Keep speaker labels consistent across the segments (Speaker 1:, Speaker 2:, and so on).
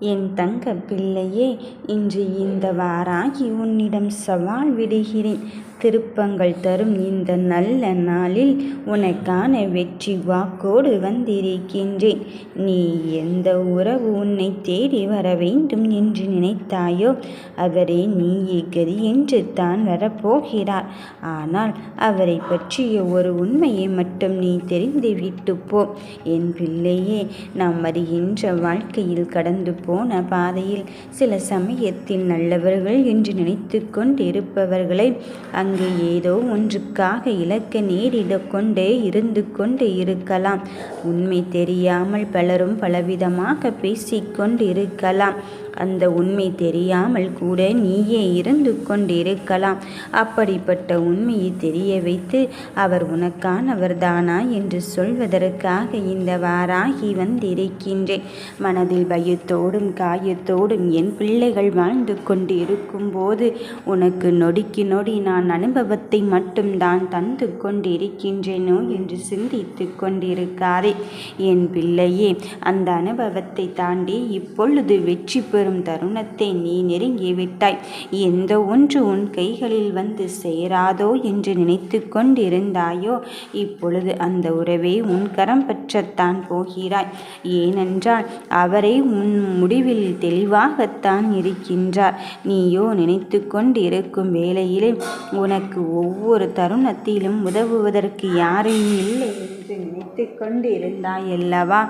Speaker 1: என் தங்க பிள்ளையே இன்று இந்த வாராகி உன்னிடம் சவால் விடுகிறேன். திருப்பங்கள் தரும் இந்த நல்ல நாளில் உனக்கான வெற்றி வாக்கோடு வந்திருக்கின்றேன். நீ எந்த உறவு உன்னை தேடி வர வேண்டும் என்று நினைத்தாயோ அவரே நீயே கதி என்று தான் வரப்போகிறார். ஆனால் அவரை பற்றிய ஒரு உண்மையை மட்டும் நீ தெரிந்து விட்டு போ என் பிள்ளையே நாம் வருகின்ற வாழ்க்கையில் கடந்து போன பாதையில் சில சமயத்தில் நல்லவர்கள் என்று நினைத்து கொண்டிருப்பவர்களை அங்கே ஏதோ ஒன்றுக்காக இலக்க நேரிட கொண்டே இருந்து கொண்டு இருக்கலாம். உண்மை தெரியாமல் பலரும் பலவிதமாக பேசிக்கொண்டு இருக்கலாம் அந்த உண்மை தெரியாமல் கூட நீயே இருந்து கொண்டிருக்கலாம். அப்படிப்பட்ட உண்மையை தெரிய வைத்து அவர் உனக்கானவர் தானா என்று சொல்வதற்காக இந்த வாராகி வந்திருக்கின்றேன். மனதில் பயத்தோடும் காயத்தோடும் என் பிள்ளைகள் வாழ்ந்து கொண்டிருக்கும் போது உனக்கு நொடிக்கு நொடி நான் அனுபவத்தை மட்டும்தான் தந்து கொண்டிருக்கின்றேனோ என்று சிந்தித்து கொண்டிருக்காரே என் பிள்ளையே அந்த அனுபவத்தை தாண்டி இப்பொழுது வெற்றி பெறும் தருணத்தை நீ நெருங்கி விட்டாய். எந்த ஒன்று உன் கைகளில் வந்து சேராதோ என்று நினைத்து கொண்டிருந்தாயோ இப்பொழுது அந்த உறவை உன் கரம் பெற்றத்தான் போகிறாய். ஏனென்றால் அவரை உன் முடிவில் தெளிவாகத்தான் இருக்கின்றார். நீயோ நினைத்து கொண்டிருக்கும் வேளையிலே உனக்கு ஒவ்வொரு தருணத்திலும் உதவுவதற்கு யாரும் இல்லை. என்று நினைத்து கொண்டு இருந்தாய் அல்லவா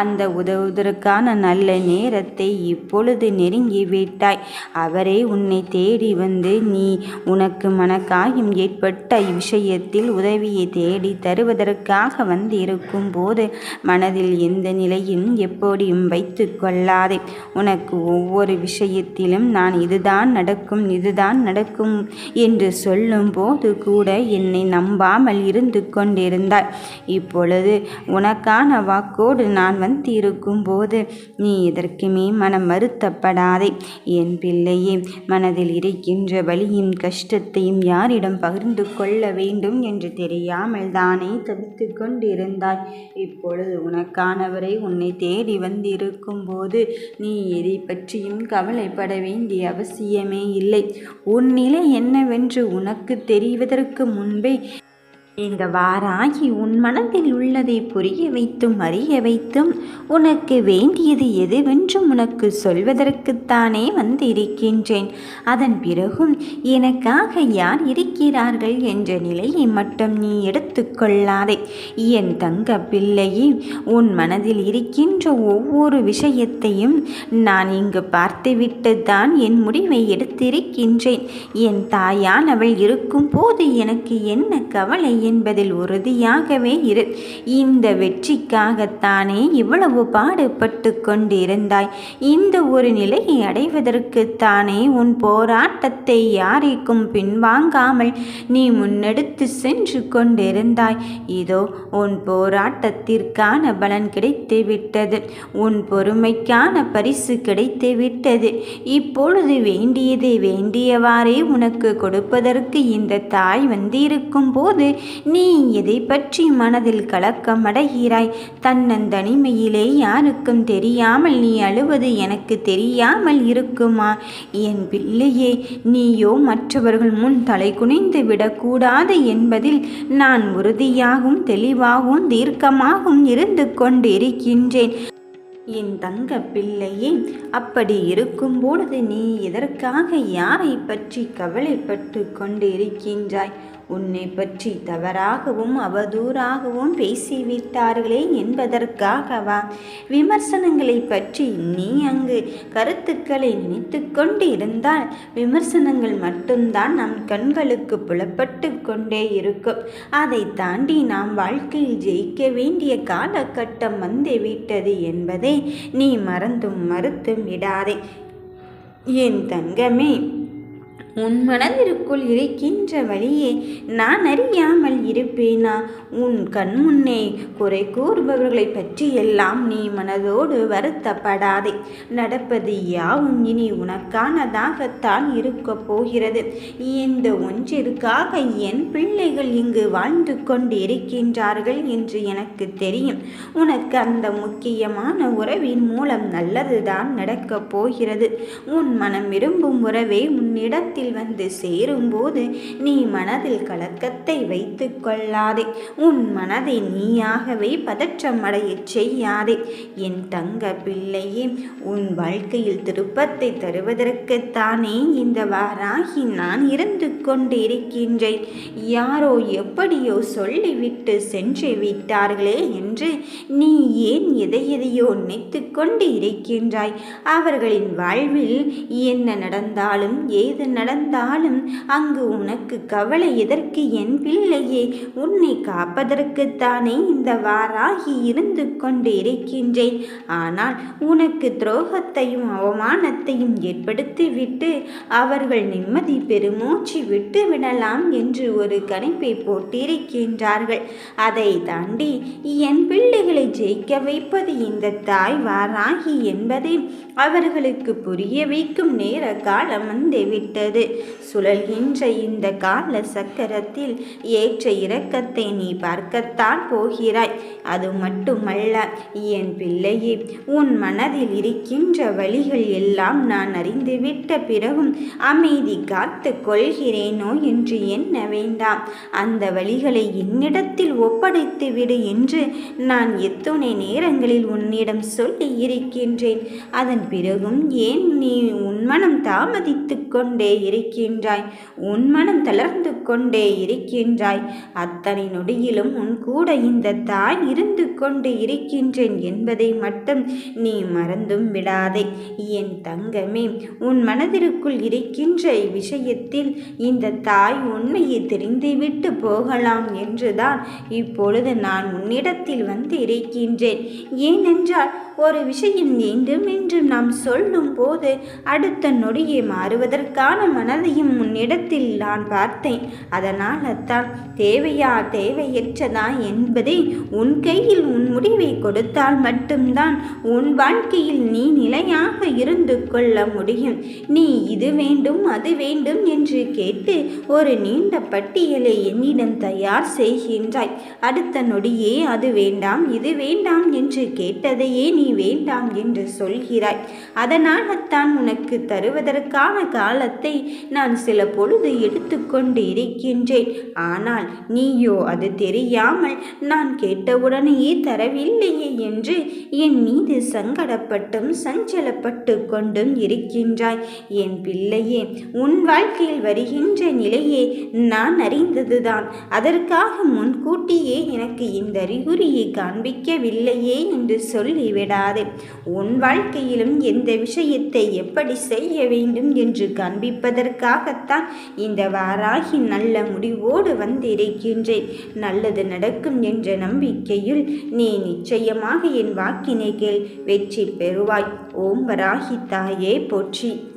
Speaker 1: அந்த உதவுவதற்கான நல்ல நேரத்தை இப்பொழுது நெருங்கிவிட்டாய். அவரே உன்னை தேடி வந்து நீ உனக்கு மனக்காயம் ஏற்பட்ட விஷயத்தில் உதவியை தேடி தருவதற்காக வந்து இருக்கும் போது மனதில் எந்த நிலையும் எப்படியும் வைத்து கொள்ளாதே. உனக்கு ஒவ்வொரு விஷயத்திலும் நான் இதுதான் நடக்கும் இதுதான் நடக்கும் என்று சொல்லும் போது கூட என்னை நம்பாமல் இருந்து கொண்டிருந்தாய். இப்பொழுது உனக்கான வாக்கோடு நான் வந்திருக்கும் போது நீ எதற்குமே மனம் வருத்தப்படாதே. என் பிள்ளையே மனதில் இருக்கின்ற வழியின் கஷ்டத்தையும் யாரிடம் பகிர்ந்து கொள்ள வேண்டும் என்று தெரியாமல் தானே தவித்து கொண்டிருந்தாய். இப்பொழுது உனக்கானவரை உன்னை தேடி வந்திருக்கும் போது நீ எதை பற்றியும் கவலைப்பட வேண்டிய அவசியமே இல்லை. உன் நிலை என்னவென்று உனக்கு தெரிவதற்கு முன்பே இந்த வாராகி உன் மனதில் உள்ளதை புரிய வைத்தும் அறிய வைத்தும் உனக்கு வேண்டியது எதுவென்றும் உனக்கு சொல்வதற்குத்தானே வந்திருக்கின்றேன். அதன் பிறகும் எனக்காக யார் இருக்கிறார்கள் என்ற நிலையை மட்டும் நீ எடுத்துக்கொள்ளாதே என் தங்க பிள்ளையே உன் மனதில் இருக்கின்ற ஒவ்வொரு விஷயத்தையும் நான் இங்கு பார்த்துவிட்டு தான் என் முடிவை எடுத்திருக்கின்றேன். என் தாயானவள் இருக்கும் போது எனக்கு என்ன கவலை என்பதில் உறுதியாகவே இரு. இந்த வெற்றிக்காகத்தானே இவ்வளவு பாடுபட்டு கொண்டிருந்தாய். இந்த ஒரு நிலையை அடைவதற்குத்தானே உன் போராட்டத்தை யாருக்கும் பின்வாங்காமல் நீ முன்னெடுத்து சென்று கொண்டிருந்தாய். இதோ உன் போராட்டத்திற்கான பலன் கிடைத்து விட்டது உன் பொறுமைக்கான பரிசு கிடைத்து விட்டது இப்பொழுது வேண்டியதை வேண்டியவாறே உனக்கு கொடுப்பதற்கு இந்த தாய் வந்திருக்கும் போது நீ எதை பற்றி மனதில் கலக்கம் அடைகிறாய்? தன்னந்தனிமையிலே யாருக்கும் தெரியாமல் நீ அழுவது எனக்கு தெரியாமல் இருக்குமா? என் பிள்ளையே நீயோ மற்றவர்கள் முன் தலை குனிந்து விடக்கூடாது என்பதில் நான் உறுதியாகவும் தெளிவாகவும் தீர்க்கமாகவும் இருந்து கொண்டிருக்கின்றேன். என் தங்க பிள்ளையே அப்படி இருக்கும் பொழுது நீ எதற்காக யாரை பற்றி கவலைப்பட்டு கொண்டு இருக்கின்றாய் உன்னை பற்றி தவறாகவும் அவதூறாகவும் பேசிவிட்டார்களே என்பதற்காகவா? விமர்சனங்களை பற்றி நீ அங்கு கருத்துக்களை நினைத்து கொண்டு இருந்தால் விமர்சனங்கள் மட்டும்தான் நம் கண்களுக்கு புலப்பட்டு கொண்டே இருக்கும். அதை தாண்டி நாம் வாழ்க்கையில் ஜெயிக்க வேண்டிய காலகட்டம் வந்துவிட்டது என்பதை நீ மறந்தும் மறுத்தும் விடாதே. என் தங்கமே உன் மனதிற்குள் இருக்கின்ற வழியே நான் அறியாமல் இருப்பேனா? உன் கண் முன்னே குறை கூறுபவர்களை பற்றியெல்லாம் நீ மனதோடு வருத்தப்படாதே. நடப்பது யாவும் இனி உனக்கானதாகத்தான் இருக்கப் போகிறது. இந்த ஒன்றிற்காக என் பிள்ளைகள் இங்கு வாழ்ந்து கொண்டு இருக்கின்றார்கள் என்று எனக்கு தெரியும். உனக்கு அந்த முக்கியமான உறவின் மூலம் நல்லதுதான் நடக்கப் போகிறது. உன் மனம் விரும்பும் உறவே உன்னிடத்தில் வீட்டில் வந்து சேரும்போது நீ மனதில் கலக்கத்தை வைத்து கொள்ளாதே. உன் மனதை நீயாகவே பதற்றமடையச் செய்யாதே. என் தங்க பிள்ளையே உன் வாழ்க்கையில் திருப்பத்தை தருவதற்குத்தானே இந்த வாராகி நான் இருந்து கொண்டு இருக்கின்றேன் யாரோ எப்படியோ சொல்லிவிட்டு சென்று விட்டார்களே என்று நீ ஏன் எதை எதையோ நினைத்து கொண்டு இருக்கின்றாய் அவர்களின் வாழ்வில் என்ன நடந்தாலும் ஏது நடந்தாலும் நடந்தாலும் அங்கு உனக்கு கவலை எதற்கு? என் பிள்ளையே உன்னை காப்பதற்குத்தானே இந்த வாராகி இருந்து கொண்டு இருக்கின்றேன் ஆனால் உனக்கு துரோகத்தையும் அவமானத்தையும் ஏற்படுத்திவிட்டு அவர்கள் நிம்மதி பெருமூச்சு விட்டு விடலாம் என்று ஒரு கணிப்பை போட்டிருக்கின்றார்கள். அதை தாண்டி என் பிள்ளைகளை ஜெயிக்க வைப்பது இந்த தாய் வாராகி என்பதை அவர்களுக்கு புரிய வைக்கும் நேர காலம் வந்து விட்டது சுழல்கின்ற இந்த கால சக்கரத்தில் ஏற்ற இரக்கத்தை நீ பார்க்கத்தான் போகிறாய். அது மட்டுமல்ல என் பிள்ளையே உன் மனதில் இருக்கின்ற வழிகள் எல்லாம் நான் அறிந்துவிட்ட பிறகும் அமைதி காத்து கொள்கிறேனோ என்று எண்ண வேண்டாம். அந்த வழிகளை என்னிடத்தில் ஒப்படைத்து விடு என்று நான் எத்துணை நேரங்களில் உன்னிடம் சொல்லி இருக்கின்றேன். அதன் பிறகும் ஏன் நீ உன் மனம் தாமதித்து கொண்டே இருக்கின்றாய். உன் மனம் தளர்ந்து கொண்டே இருக்கின்றாய். அத்தனை நொடியிலும் உன் கூட இந்த தாய் இருந்து கொண்டு இருக்கின்றேன் என்பதை மட்டும் நீ மறந்தும் விடாதே. என் தங்கமே உன் மனதிற்குள் இருக்கின்ற விஷயத்தில் இந்த தாய் உண்மையை தெரிந்துவிட்டு போகலாம் என்றுதான் இப்பொழுது நான் உன்னிடத்தில் வந்து இருக்கின்றேன். ஏனென்றால் ஒரு விஷயம் வேண்டும் என்று நாம் சொல்லும் போது அடுத்த நொடியை மாறுவதற்கான மனதையும் உன்னிடத்தில் நான் பார்த்தேன். அதனால் அத்தான் தேவையா தேவையற்றதா என்பதை உன் கையில் உன் முடிவை கொடுத்தால் மட்டும்தான் உன் வாழ்க்கையில் நீ நிலையாக இருந்து கொள்ள முடியும். நீ இது வேண்டும் அது வேண்டும் என்று கேட்டு ஒரு நீண்ட பட்டியலை என்னிடம் தயார் செய்கின்றாய். அடுத்த நொடியே அது வேண்டாம் இது வேண்டாம் என்று கேட்டதையே நீ வேண்டாம் என்று சொல்கிறாய். அதனால்தான் உனக்கு தருவதற்கான காலத்தை நான் சில பொழுது எடுத்துக்கொண்டு இருக்கின்றேன் ஆனால் நீயோ அது தெரியாமல் நான் கேட்டவுடனேயே தரவில்லையே என்று என் மீது சங்கடப்பட்டும் சஞ்சலப்பட்டு கொண்டும் இருக்கின்றாய். என் பிள்ளையே உன் வாழ்க்கையில் வருகின்ற நிலையே நான் அறிந்ததுதான். அதற்காக முன்கூட்டியே எனக்கு இந்த அறிகுறியை காண்பிக்கவில்லையே என்று சொல்லிவிடாதே. உன் வாழ்க்கையிலும் எந்த விஷயத்தை எப்படி செய்ய வேண்டும் என்று காண்பிப்பது காண்பிப்பதற்காகத்தான் இந்த வாராகி நல்ல முடிவோடு வந்திருக்கின்றேன். நல்லது நடக்கும் என்ற நம்பிக்கையில் நீ நிச்சயமாக என் வாக்கினை கேள். வெற்றி பெறுவாய். ஓம் வராகி தாயே போற்றி.